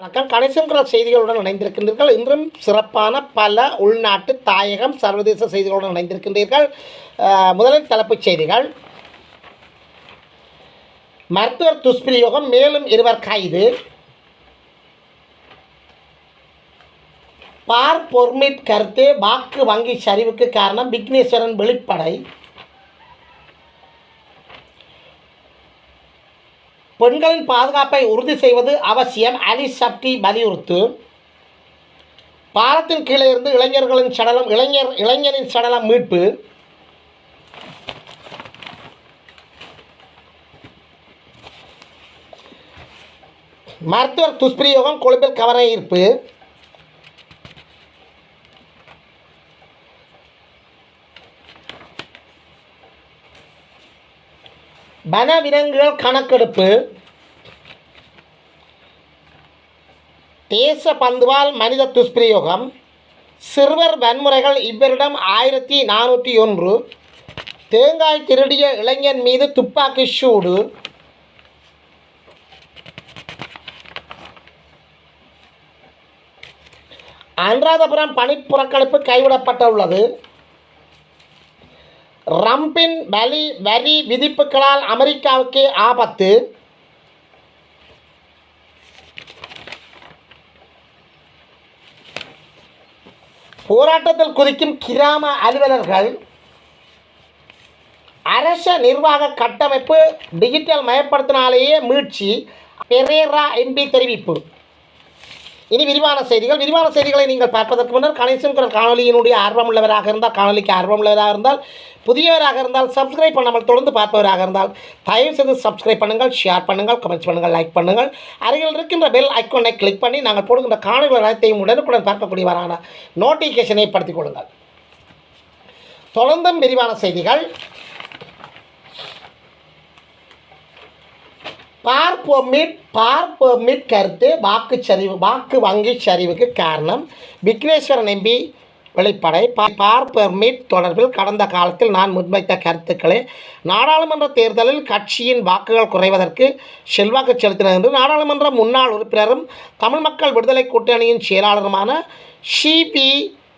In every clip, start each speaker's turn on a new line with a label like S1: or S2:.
S1: வணக்கம். கணிசங்குரல் செய்திகளுடன் இணைந்திருக்கின்றீர்கள். இன்றும் சிறப்பான பல உள்நாட்டு தாயகம் சர்வதேச செய்திகளுடன் இணைந்திருக்கின்றீர்கள். முதலில் தலைப்புச் செய்திகள். மருத்துவர் துஷ்பிரயோகம் மேலும் இருவர் கைது. பார் பொர்மிட் கருத்து வாக்கு வங்கி சரிவுக்கு காரணம் விக்னேஸ்வரன் வெளிப்படை. பெண்களின் பாதுகாப்பை உறுதி செய்வது அவசியம் அலி சப்டி வலியுறுத்து. பாலத்தின் கீழே இருந்து இளைஞர்களின் சடலம் இளைஞர் இளைஞரின் சடலம் மீட்பு. மருத்துவர் துஷ்பிரயோகம் கொழும்பில் கவன ஈர்ப்பு வனவிலங்குகள் கணக்கெடுப்பு. தேச பந்துவால் மனித துஷ்பிரயோகம். சிறுவர் வன்முறைகள் இவரிடம் ஆயிரத்தி நானூற்றி ஒன்று. தேங்காய் திருடிய இளைஞன் மீது துப்பாக்கி சூடு. அனுராதபுரம் பணிப்புறக்கணிப்பு கைவிடப்பட்டுள்ளது. ரம்பின் வலி வரி விதிப்புகளால் அமெரிக்காவுக்கு ஆபத்து. போராட்டத்தில் குதிக்கும் கிராம அலுவலர்கள் அரச நிர்வாக கட்டமைப்பு டிஜிட்டல் மயப்படுத்தினாலேயே மீட்சி. பெரேரா எம்பி தெரிவிப்பு. இனி விரிவான செய்திகள். விரிவான செய்திகளை நீங்கள் பார்ப்பதற்கு முன்னர் கணேசன் குரல் காணொலியினுடைய ஆர்வமுள்ளவராக இருந்தால் காணொலிக்கு ஆர்வமுள்ளவராக இருந்தால் புதியவராக இருந்தால் சப்ஸ்கிரைப் பண்ணாமல் தொடர்ந்து பார்ப்பவராக இருந்தால் தயவு செய்து சப்ஸ்கிரைப் பண்ணுங்கள் ஷேர் பண்ணுங்கள் கமெண்ட்ஸ் பண்ணுங்கள் லைக் பண்ணுங்கள். அருகில் இருக்கின்ற பெல் ஐக்கோனை கிளிக் பண்ணி நாங்கள் போடுகின்ற காணொலிகள் அனைத்தையும் உடனுக்குடன் பார்க்கக்கூடியவரான நோட்டிஃபிகேஷனை படுத்திக் கொள்ளுங்கள். தொடர்ந்தும் விரிவான செய்திகள். பார்ப்பொமிட் பார்ப்பொமிட் கருத்து வாக்குச்சரிவு வாக்கு வங்கி சரிவுக்கு காரணம். விக்னேஸ்வரன் எம்பி வெளிப்படை பா- பார் பெர்மிட் தொடர்பில் கடந்த காலத்தில் நான் முன்வைத்த கருத்துக்களை நாடாளுமன்ற தேர்தலில் கட்சியின் வாக்குகள் குறைவதற்கு செல்வாக்கு செலுத்தினர் என்று நாடாளுமன்ற முன்னாள் உறுப்பினரும் தமிழ் மக்கள் விடுதலை கூட்டணியின் செயலாளருமான ஷிபி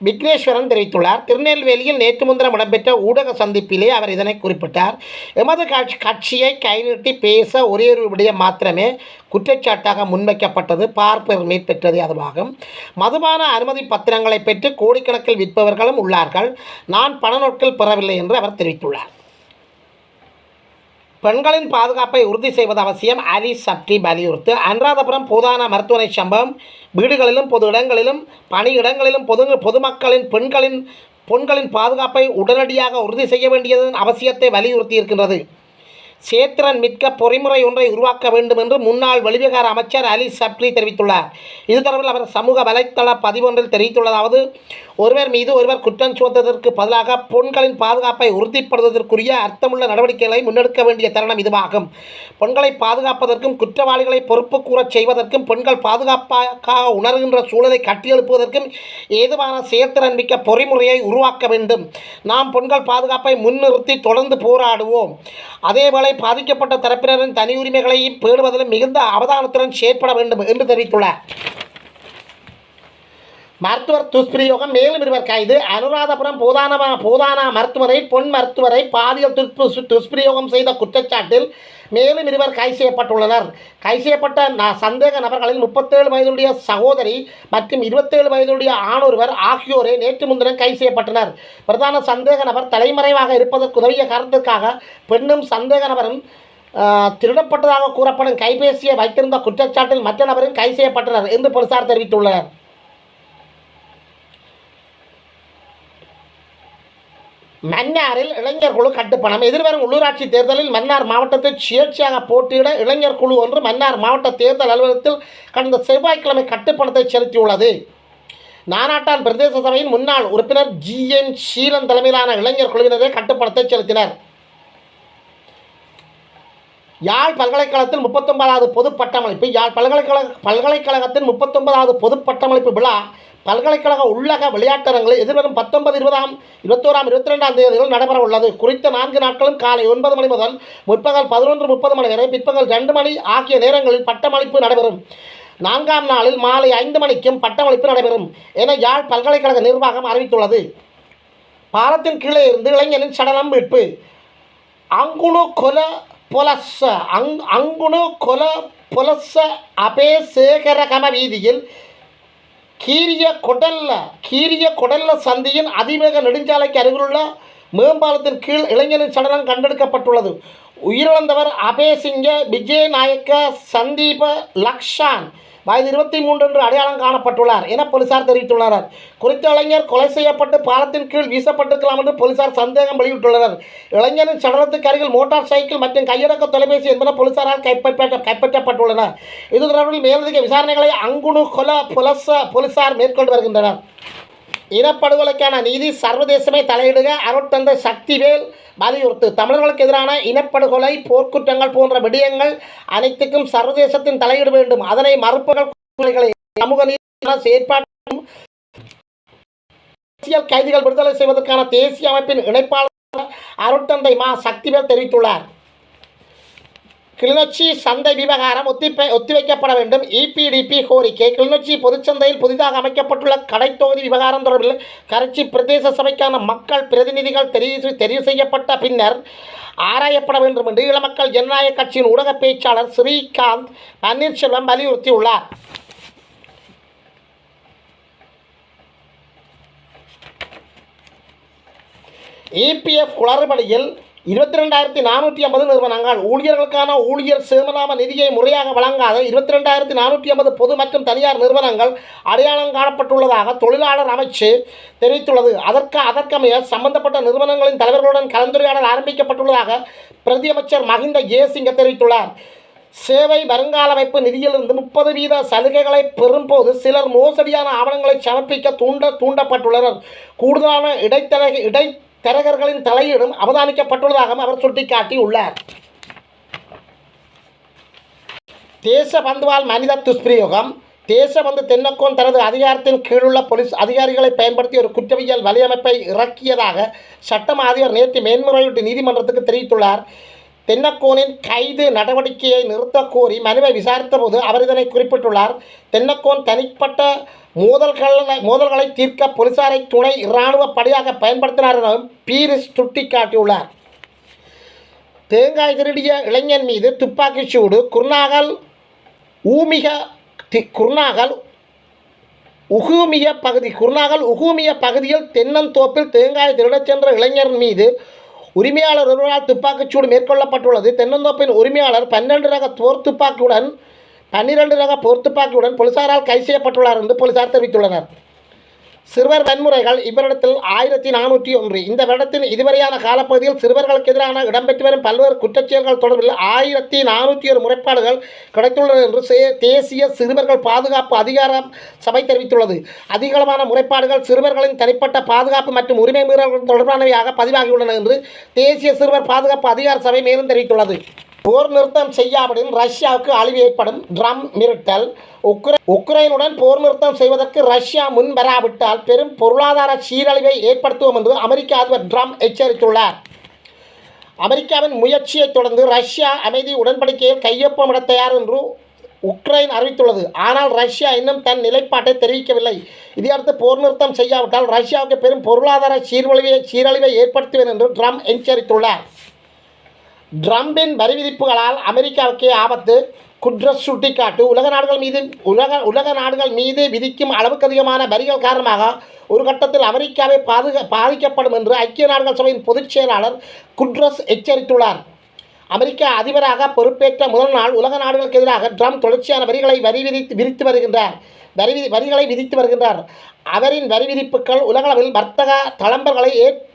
S1: விக்னேஸ்வரன் தெரிவித்துள்ளார். திருநெல்வேலியில் நேற்று முன்தினம் இடம்பெற்ற ஊடக சந்திப்பிலே அவர் இதனை குறிப்பிட்டார். எமது கட்சி கட்சியை கைநிறுத்தி பேச ஒரே ஒரு விடயம் மாத்திரமே குற்றச்சாட்டாக முன்வைக்கப்பட்டது. பார்ப்பர் மீட்பெற்றது அதுவாகும். மதுபான அனுமதி பத்திரங்களை பெற்று கோடிக்கணக்கில் விற்பவர்களும் உள்ளார்கள். நான் பண நோட்கள் பெறவில்லை என்று அவர் தெரிவித்துள்ளார். பெண்களின் பாதுகாப்பை உறுதி செய்வது அவசியம். அலி சப்டி வலியுறுத்து. அனுராதபுரம் போதான மருத்துவமனை சம்பவம். வீடுகளிலும் பொது இடங்களிலும் பணியிடங்களிலும் பொது பொதுமக்களின் பெண்களின் பெண்களின் பாதுகாப்பை உடனடியாக உறுதி செய்ய வேண்டியதன் அவசியத்தை வலியுறுத்தி இருக்கின்றது சேத்திரன் மிக்க பொறிமுறை ஒன்றை உருவாக்க வேண்டும் என்று முன்னாள் வெளிவிகார அமைச்சர் அலி சப்ரி தெரிவித்துள்ளார். இது தொடர்பில் அவர் சமூக வலைத்தள பதிவொன்றில் தெரிவித்துள்ளதாவது ஒருவர் மீது ஒருவர் குற்றம் சுமத்துவதற்கு பதிலாக பெண்களின் பாதுகாப்பை உறுதிப்படுத்துவதற்குரிய அர்த்தமுள்ள நடவடிக்கைகளை முன்னெடுக்க வேண்டிய தருணம் இதுவாகும். பெண்களை பாதுகாப்பதற்கும் குற்றவாளிகளை பொறுப்பு கூறச் செய்வதற்கும் பெண்கள் பாதுகாப்பாக உணர்கின்ற சூழலை கட்டியெழுப்புவதற்கும் ஏதுவான செயற்திறன் மிக்க பொறிமுறையை உருவாக்க வேண்டும். நாம் பெண்கள் பாதுகாப்பை முன்னிறுத்தி தொடர்ந்து போராடுவோம். அதேவேளை பாதிக்கப்பட்ட தரப்பினரின் தனி உரிமைகளையும் பேணுவதிலும் மிகுந்த அவதானத்துடன் செயற்பட வேண்டும் என்று தெரிவித்துள்ளார். மருத்துவர் துஷ்பிரயோகம் மேலும் இருவர் கைது. அனுராதபுரம் போதானமா போதானா மருத்துவரை பொன் மருத்துவரை பாலியல் துஷ்பிரயோகம் செய்த குற்றச்சாட்டில் மேலும் இருவர் கைது செய்யப்பட்டுள்ளனர். கைது செய்யப்பட்ட ந- சந்தேக நபர்களில் முப்பத்தேழு வயதுடைய சகோதரி மற்றும் இருபத்தேழு வயதுடைய ஆணொருவர் ஆகியோரே நேற்று முன்தினம் கைது செய்யப்பட்டனர். பிரதான சந்தேக நபர் தலைமறைவாக இருப்பதற்கு உதவிய காரணத்திற்காக பெண்ணும் சந்தேக நபரும் திருடப்பட்டதாக கூறப்படும் கைபேசியை வைத்திருந்த குற்றச்சாட்டில் மற்ற நபரும் கைது செய்யப்பட்டனர் என்று போலீசார் தெரிவித்துள்ளனர். மன்னாரில் இளைஞர் குழு கட்டுப்பணம். எதிர்வரும் உள்ளூராட்சி தேர்தலில் மன்னார் மாவட்டத்தில் சுயேட்சையாக போட்டியிட இளைஞர் குழு ஒன்று மன்னார் மாவட்ட தேர்தல் அலுவலகத்தில் கடந்த செவ்வாய்க்கிழமை கட்டுப்பணத்தை செலுத்தியுள்ளது. நானாட்டான் பிரதேச சபையின் முன்னாள் உறுப்பினர் ஜி என் ஷீலன் தலைமையிலான இளைஞர் குழுவினரே கட்டுப்பணத்தை செலுத்தினர். யாழ் பல்கலைக்கழகத்தில் முப்பத்தொன்பதாவது பொது பட்டமளிப்பு யாழ் பல்கலைக்கழக பல்கலைக்கழகத்தின் முப்பத்தொன்பதாவது பொது பட்டமளிப்பு விழா பல்கலைக்கழக உள்ளக விளையாட்டரங்கில் எதிர்வரும் பத்தொன்பது இருபதாம் இருபத்தோராம் இருபத்தி ரெண்டாம் தேதிகள் நடைபெற உள்ளது. குறித்த நான்கு நாட்களும் காலை ஒன்பது மணி முதல் முற்பகல் பதினொன்று முப்பது மணி வரை பிற்பகல் ரெண்டு மணி ஆகிய நேரங்களில் பட்டமளிப்பு நடைபெறும். நான்காம் நாளில் மாலை ஐந்து மணிக்கும் பட்டமளிப்பு நடைபெறும் என யாழ் பல்கலைக்கழக நிர்வாகம் அறிவித்துள்ளது. பாலத்தின் கீழே இருந்து இளைஞனின் சடலம் மீட்பு. அங்குலு கொல பொலஸ்ஸ அங் அங்குணு கொல பொலஸ்ஸ அபேசேகரகம வீதியில் கீரிய கொடல்ல கீரிய கொடல்ல சந்தியின் அதிவேக நெடுஞ்சாலைக்கு அருகிலுள்ள மேம்பாலத்தின் கீழ் இளைஞரின் சடலம் கண்டெடுக்கப்பட்டுள்ளது. உயிரிழந்தவர் அபேசிங்க விஜயநாயக்க சந்தீப லக்ஷான் வயது இருபத்தி மூன்று என்று அடையாளம் காணப்பட்டுள்ளார் என போலீசார் தெரிவித்துள்ளனர். குறித்த இளைஞர் கொலை செய்யப்பட்டு பாலத்தின் கீழ் வீசப்பட்டிருக்கலாம் என்று போலீசார் சந்தேகம் வெளியிட்டுள்ளனர். இளைஞரின் சடலத்துக்கு அருகில் மோட்டார் சைக்கிள் மற்றும் கையடக்க தொலைபேசி என்பன போலீசாரால் கைப்பற்ற கைப்பற்றப்பட்டுள்ளன. இது தொடர்பில் மேலதிக விசாரணைகளை அங்குணு கொல புலச போலீசார் மேற்கொண்டு வருகின்றனர். இனப்படுகொலைக்கான நீதி சர்வதேசமே தலையிடுக. அருட்தந்தை சக்திவேல் வலியுறுத்து. தமிழர்களுக்கு எதிரான இனப்படுகொலை போர்க்குற்றங்கள் போன்ற விடயங்கள் அனைத்துக்கும் சர்வதேசத்தின் தலையிட வேண்டும். அதனை மறுப்புகள் சமூக நீதிக்கான செயற்பாட்டும் அரசியல் கைதிகள் விடுதலை செய்வதற்கான தேசிய அமைப்பின் இணைப்பாளர் அருட்தந்தை மா. சக்திவேல் தெரிவித்துள்ளார். கிளிநொச்சி சந்தை விவகாரம் ஒத்திப்பை ஒத்திவைக்கப்பட வேண்டும். இபிடிபி கோரிக்கை. கிளிநொச்சி பொதுச்சந்தையில் புதிதாக அமைக்கப்பட்டுள்ள கடைத்தொகுதி விவகாரம் தொடர்பில் கரைச்சி பிரதேச சபைக்கான மக்கள் பிரதிநிதிகள் தெரிவு தெரிவு செய்யப்பட்ட பின்னர் ஆராயப்பட வேண்டும் என்று இளமக்கள் ஜனநாயக கட்சியின் ஊடக பேச்சாளர் ஸ்ரீகாந்த் பன்னீர்செல்வம் வலியுறுத்தியுள்ளார். இபிஎஃப் குளறுபடியில் இருபத்தி ரெண்டாயிரத்தி நானூற்றி ஐம்பது நிறுவனங்கள் ஊழியர்களுக்கான ஊழியர் சேமநாம நிதியை முறையாக வழங்காத இருபத்தி ரெண்டாயிரத்தி நானூற்றி ஐம்பது பொது மற்றும் தனியார் நிறுவனங்கள் அடையாளம் காணப்பட்டுள்ளதாக தொழிலாளர் அமைச்சு தெரிவித்துள்ளது. அதற்கு அதற்கமைய சம்பந்தப்பட்ட நிறுவனங்களின் தலைவர்களுடன் கலந்துரையாடல் ஆரம்பிக்கப்பட்டுள்ளதாக பிரதியமைச்சர் மஹிந்த ஜெயசிங்க தெரிவித்துள்ளார். சேவை வருங்கால அமைப்பு நிதியிலிருந்து முப்பது வீத சலுகைகளை பெறும்போது சிலர் மோசடியான ஆவணங்களை சமர்ப்பிக்க தூண்ட தூண்டப்பட்டுள்ளனர். கூடுதலான இடைத்தரக தரகர்களின் தலையீடும் அவதானிக்கப்பட்டுள்ளதாகவும் அவர் சுட்டிக்காட்டியுள்ளார். தேசபந்துவால் மனித துஷ்பிரயோகம் தேசபந்து தென்னக்கோன் தனது அதிகாரத்தின் கீழுள்ள போலீஸ் அதிகாரிகளை பயன்படுத்தி ஒரு குற்றவியல் வலையமைப்பை இறக்கியதாக சட்டம் அதிபர் நேற்று மேன்முறையீட்டு நீதிமன்றத்துக்கு தெரிவித்துள்ளார். தென்னக்கோனின் கைது நடவடிக்கையை நிறுத்தக்கோரி மனுவை விசாரித்தபோது அவர் இதனை குறிப்பிட்டுள்ளார். தென்னக்கோன் தனிப்பட்ட மோதல்களை மோதல்களை தீர்க்க போலீசாரை துணை இராணுவ படையாக பயன்படுத்தினார் எனவும் பீரிஸ் சுட்டிக்காட்டியுள்ளார். தேங்காய் திருடிய இளைஞன் மீது துப்பாக்கி சூடு. குர்நாகல் ஊமிக குர்நாகல் உகூமிய பகுதி குர்நாகல் உகூமிய பகுதியில் தென்னந்தோப்பில் தேங்காய் திருடச் சென்ற இளைஞர் மீது உரிமையாளர் ஒருவரால் துப்பாக்கிச்சூடு மேற்கொள்ளப்பட்டுள்ளது. தென்னந்தோப்பின் உரிமையாளர் பன்னெண்டு ரக தோர் துப்பாக்கியுடன் பன்னிரண்டு ரக போர் துப்பாக்கியுடன் போலீசாரால் கைது செய்யப்பட்டுள்ளார் என்று போலீசார் தெரிவித்துள்ளனர். சிறுவர் வன்முறைகள் இவரிடத்தில் ஆயிரத்தி நானூற்றி ஒன்று. இந்த வருடத்தின் இதுவரையான காலப்பகுதியில் சிறுவர்களுக்கு எதிரான இடம்பெற்று வரும் பல்வேறு குற்றச்செயல்கள் தொடர்பில் ஆயிரத்தி நானூற்றி ஒரு முறைப்பாடுகள் கிடைத்துள்ளன என்று தேசிய சிறுவர்கள் பாதுகாப்பு அதிகார சபை தெரிவித்துள்ளது. அதிகளவான முறைப்பாடுகள் சிறுவர்களின் தனிப்பட்ட பாதுகாப்பு மற்றும் உரிமை மீறல்கள் தொடர்பானவையாக பதிவாகியுள்ளன என்று தேசிய சிறுவர் பாதுகாப்பு அதிகார சபை மேலும் தெரிவித்துள்ளது. போர் நிறுத்தம் செய்யாவிடின் ரஷ்யாவுக்கு அழிவு ஏற்படும் ட்ரம் மிரட்டல் உக்ரை உக்ரைனுடன் போர் நிறுத்தம் செய்வதற்கு ரஷ்யா முன் வராவிட்டால் பெரும் பொருளாதார சீரழிவை ஏற்படுத்துவோம் என்று அமெரிக்க அதிபர் ட்ரம் எச்சரித்துள்ளார். அமெரிக்காவின் முயற்சியைத் தொடர்ந்து ரஷ்யா அமைதி உடன்படிக்கையில் கையொப்பமிட தயார் என்று உக்ரைன் அறிவித்துள்ளது. ஆனால் ரஷ்யா இன்னும் தன் நிலைப்பாட்டை தெரிவிக்கவில்லை. இதையடுத்து போர் நிறுத்தம் செய்யாவிட்டால் ரஷ்யாவுக்கு பெரும் பொருளாதார சீர்வழிவை சீரழிவை ஏற்படுத்துவேன் என்று ட்ரம் எச்சரித்துள்ளார். ட்ரம்பின் வரி விதிப்புகளால் அமெரிக்காவுக்கே ஆபத்து. குட்ரஸ் சுட்டிக்காட்டு. உலக நாடுகள் மீது உலக உலக நாடுகள் மீது விதிக்கும் அளவுக்கு அதிகமான வரிகள் காரணமாக ஒரு கட்டத்தில் அமெரிக்காவை பாதுகா பாதிக்கப்படும் என்று ஐக்கிய நாடுகள் சபையின் பொதுச் செயலாளர் குட்ரஸ் எச்சரித்துள்ளார். அமெரிக்க அதிபராக பொறுப்பேற்ற முதல் நாள் உலக நாடுகளுக்கு எதிராக ட்ரம்ப் தொடர்ச்சியான வரிகளை வரி விதித்து விதித்து வருகின்றார். வரி வரிகளை விதித்து வருகின்றார். அவரின் வரி விதிப்புகள் உலகளவில் வர்த்தக தளம்பல்களை ஏற்-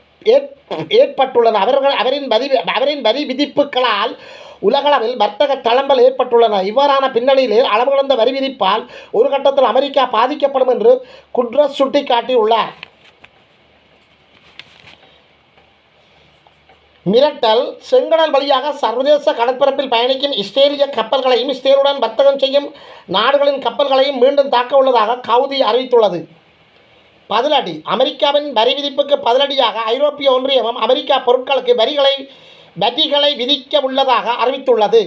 S1: ஏற்பட்டுள்ளன. அவர்கள் அவரின் வரி அவரின் வரி விதிப்புகளால் உலகளவில் வர்த்தக தளம்பல் ஏற்பட்டுள்ளன. இவ்வாறான பின்னணியிலே அளவு கடந்த வரி விதிப்பால் ஒரு கட்டத்தில் அமெரிக்கா பாதிக்கப்படும் என்று குட்ரஸ் சுட்டிக்காட்டியுள்ளார். மிரட்டல் செங்கடல் வழியாக சர்வதேச கடற்பரப்பில் பயணிக்கும் இஸ்ரேலிய கப்பல்களையும் இஸ்ரேலுடன் வர்த்தகம் செய்யும் நாடுகளின் கப்பல்களையும் மீண்டும் தாக்க உள்ளதாக கவுதி அறிவித்துள்ளது. பதிலடி. அமெரிக்காவின் வரி விதிப்புக்கு பதிலடியாக ஐரோப்பிய ஒன்றியமும் அமெரிக்கா பொருட்களுக்கு வரிகளை வரிகளை விதிக்க உள்ளதாக அறிவித்துள்ளது.